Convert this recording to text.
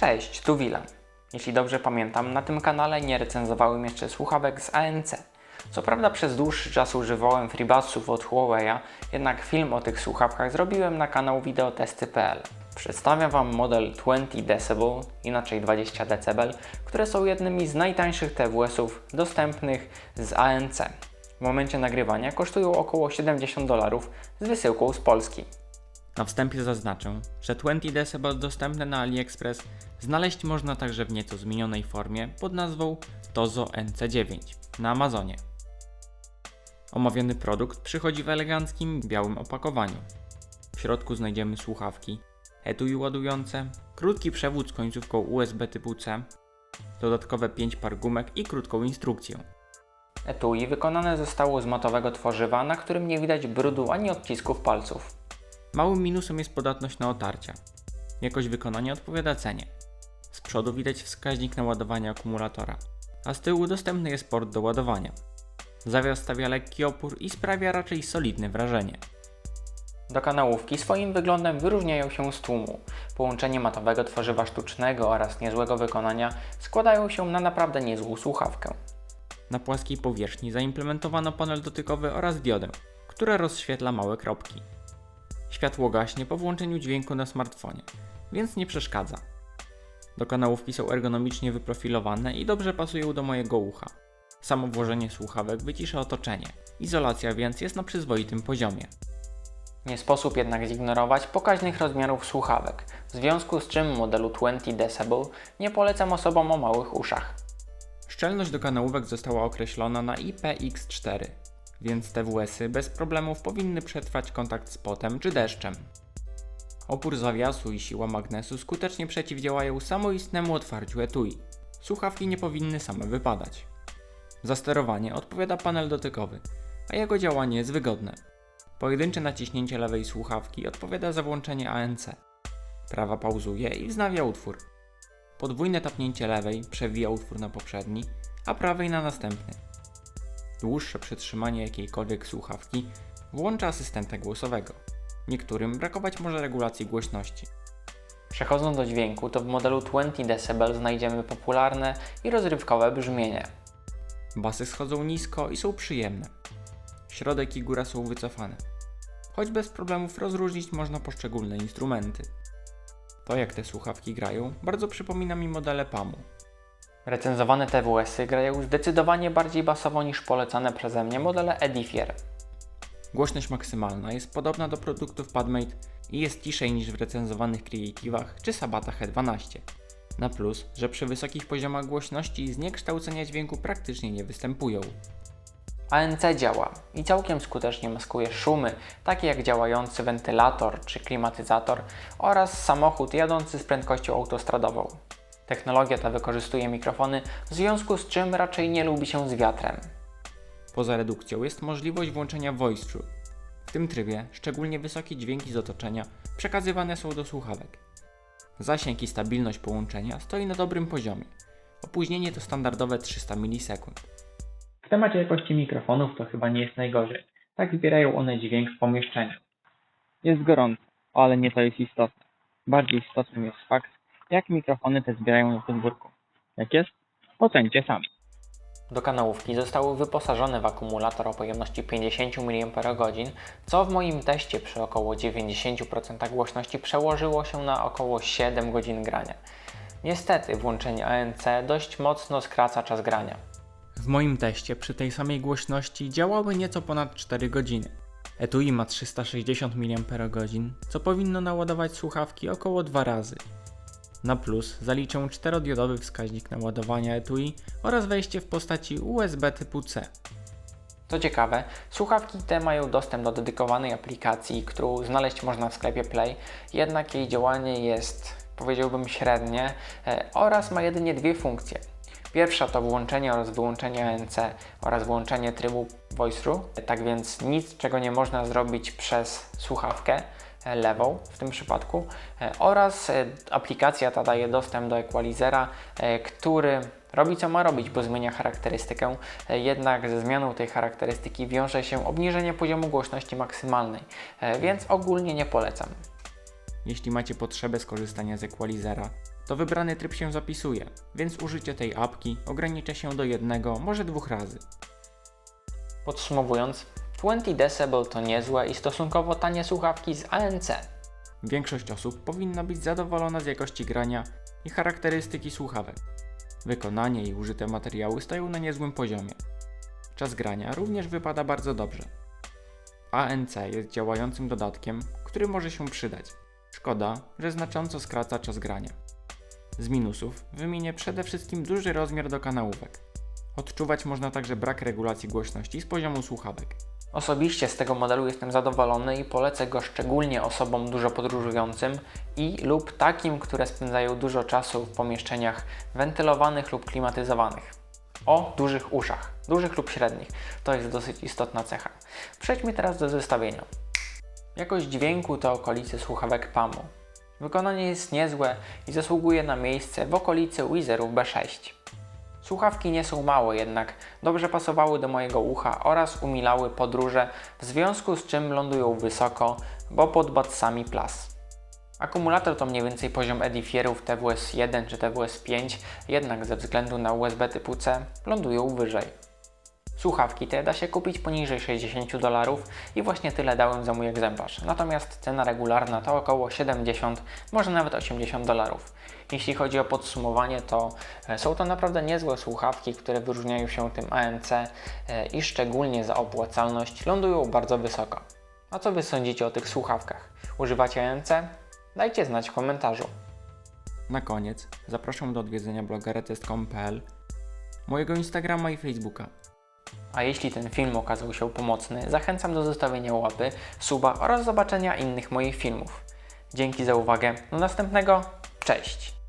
Cześć, tu Wila. Jeśli dobrze pamiętam, na tym kanale nie recenzowałem jeszcze słuchawek z ANC. Co prawda przez dłuższy czas używałem FreeBudsów od Huawei'a, jednak film o tych słuchawkach zrobiłem na kanał wideotesty.pl. Przedstawiam Wam model 20 dB, inaczej 20 dB, które są jednymi z najtańszych TWS-ów dostępnych z ANC. W momencie nagrywania kosztują około 70 dolarów z wysyłką z Polski. Na wstępie zaznaczę, że 20 dB dostępne na AliExpress znaleźć można także w nieco zmienionej formie pod nazwą Tozo NC9 na Amazonie. Omawiany produkt przychodzi w eleganckim białym opakowaniu. W środku znajdziemy słuchawki, etui ładujące, krótki przewód z końcówką USB typu C, dodatkowe 5 par gumek i krótką instrukcję. Etui wykonane zostało z matowego tworzywa, na którym nie widać brudu ani odcisków palców. Małym minusem jest podatność na otarcia. Jakość wykonania odpowiada cenie. Z przodu widać wskaźnik naładowania akumulatora, a z tyłu dostępny jest port do ładowania. Zawias stawia lekki opór i sprawia raczej solidne wrażenie. Do kanałówki swoim wyglądem wyróżniają się z tłumu. Połączenie matowego tworzywa sztucznego oraz niezłego wykonania składają się na naprawdę niezłą słuchawkę. Na płaskiej powierzchni zaimplementowano panel dotykowy oraz diodę, która rozświetla małe kropki. Światło gaśnie po włączeniu dźwięku na smartfonie, więc nie przeszkadza. Do kanałówki są ergonomicznie wyprofilowane i dobrze pasują do mojego ucha. Samo włożenie słuchawek wycisza otoczenie. Izolacja więc jest na przyzwoitym poziomie. Nie sposób jednak zignorować pokaźnych rozmiarów słuchawek, w związku z czym modelu 20 dB nie polecam osobom o małych uszach. Szczelność do kanałówek została określona na IPX4, więc TWS-y bez problemów powinny przetrwać kontakt z potem czy deszczem. Opór zawiasu i siła magnesu skutecznie przeciwdziałają samoistnemu otwarciu etui. Słuchawki nie powinny same wypadać. Za sterowanie odpowiada panel dotykowy, a jego działanie jest wygodne. Pojedyncze naciśnięcie lewej słuchawki odpowiada za włączenie ANC. Prawa pauzuje i wznawia utwór. Podwójne tapnięcie lewej przewija utwór na poprzedni, a prawej na następny. Dłuższe przytrzymanie jakiejkolwiek słuchawki włącza asystenta głosowego. Niektórym brakować może regulacji głośności. Przechodząc do dźwięku, to w modelu 20 dB znajdziemy popularne i rozrywkowe brzmienie. Basy schodzą nisko i są przyjemne. Środek i góra są wycofane. Choć bez problemów rozróżnić można poszczególne instrumenty. To jak te słuchawki grają, bardzo przypomina mi modele PAMU. Recenzowane TWS-y grają zdecydowanie bardziej basowo niż polecane przeze mnie modele Edifier. Głośność maksymalna jest podobna do produktów Padmate i jest ciszej niż w recenzowanych Creative'ach czy Sabatach E12. Na plus, że przy wysokich poziomach głośności zniekształcenia dźwięku praktycznie nie występują. ANC działa i całkiem skutecznie maskuje szumy, takie jak działający wentylator czy klimatyzator oraz samochód jadący z prędkością autostradową. Technologia ta wykorzystuje mikrofony, w związku z czym raczej nie lubi się z wiatrem. Poza redukcją jest możliwość włączenia voice through. W tym trybie szczególnie wysokie dźwięki z otoczenia przekazywane są do słuchawek. Zasięg i stabilność połączenia stoi na dobrym poziomie. Opóźnienie to standardowe 300 milisekund. W temacie jakości mikrofonów to chyba nie jest najgorzej. Tak zbierają one dźwięk w pomieszczeniu. Jest gorąco, ale nie to jest istotne. Bardziej istotnym jest fakt, jak mikrofony te zbierają na podwórku. Jak jest? Ocencie sami. Do kanałówki zostały wyposażone w akumulator o pojemności 50 mAh, co w moim teście przy około 90% głośności przełożyło się na około 7 godzin grania. Niestety włączenie ANC dość mocno skraca czas grania. W moim teście przy tej samej głośności działały nieco ponad 4 godziny. Etui ma 360 mAh, co powinno naładować słuchawki około 2 razy. Na plus zaliczę 4-diodowy wskaźnik naładowania etui oraz wejście w postaci USB typu C. Co ciekawe, słuchawki te mają dostęp do dedykowanej aplikacji, którą znaleźć można w sklepie Play, jednak jej działanie jest, powiedziałbym, średnie e, oraz ma jedynie dwie funkcje. Pierwsza to włączenie oraz wyłączenie ANC oraz włączenie trybu voice through, tak więc nic czego nie można zrobić przez słuchawkę lewą w tym przypadku e, oraz e, aplikacja ta daje dostęp do equalizera, e, który robi co ma robić, bo zmienia charakterystykę, e, jednak ze zmianą tej charakterystyki wiąże się obniżenie poziomu głośności maksymalnej, e, więc ogólnie nie polecam. Jeśli macie potrzebę skorzystania z equalizera, to wybrany tryb się zapisuje, więc użycie tej apki ogranicza się do jednego, może dwóch razy. Podsumowując, 20 dB to niezłe i stosunkowo tanie słuchawki z ANC. Większość osób powinna być zadowolona z jakości grania i charakterystyki słuchawek. Wykonanie i użyte materiały stoją na niezłym poziomie. Czas grania również wypada bardzo dobrze. ANC jest działającym dodatkiem, który może się przydać. Szkoda, że znacząco skraca czas grania. Z minusów wymienię przede wszystkim duży rozmiar do kanałówek. Odczuwać można także brak regulacji głośności z poziomu słuchawek. Osobiście z tego modelu jestem zadowolony i polecę go szczególnie osobom dużo podróżującym i lub takim, które spędzają dużo czasu w pomieszczeniach wentylowanych lub klimatyzowanych. O dużych uszach, dużych lub średnich. To jest dosyć istotna cecha. Przejdźmy teraz do zestawienia. Jakość dźwięku to okolice słuchawek PAMU. Wykonanie jest niezłe i zasługuje na miejsce w okolicy Wizerów B6. Słuchawki nie są małe, jednak dobrze pasowały do mojego ucha oraz umilały podróże, w związku z czym lądują wysoko, bo pod batsami Plus. Akumulator to mniej więcej poziom edifierów TWS1 czy TWS5, jednak ze względu na USB typu C lądują wyżej. Słuchawki te da się kupić poniżej 60 dolarów i właśnie tyle dałem za mój egzemplarz. Natomiast cena regularna to około 70, może nawet 80 dolarów. Jeśli chodzi o podsumowanie, to e, są to naprawdę niezłe słuchawki, które wyróżniają się tym ANC e, i szczególnie za opłacalność lądują bardzo wysoko. A co Wy sądzicie o tych słuchawkach? Używacie ANC? Dajcie znać w komentarzu. Na koniec zapraszam do odwiedzenia bloga mojego Instagrama i Facebooka. A jeśli ten film okazał się pomocny, zachęcam do zostawienia łapy, suba oraz zobaczenia innych moich filmów. Dzięki za uwagę. Do następnego. Cześć!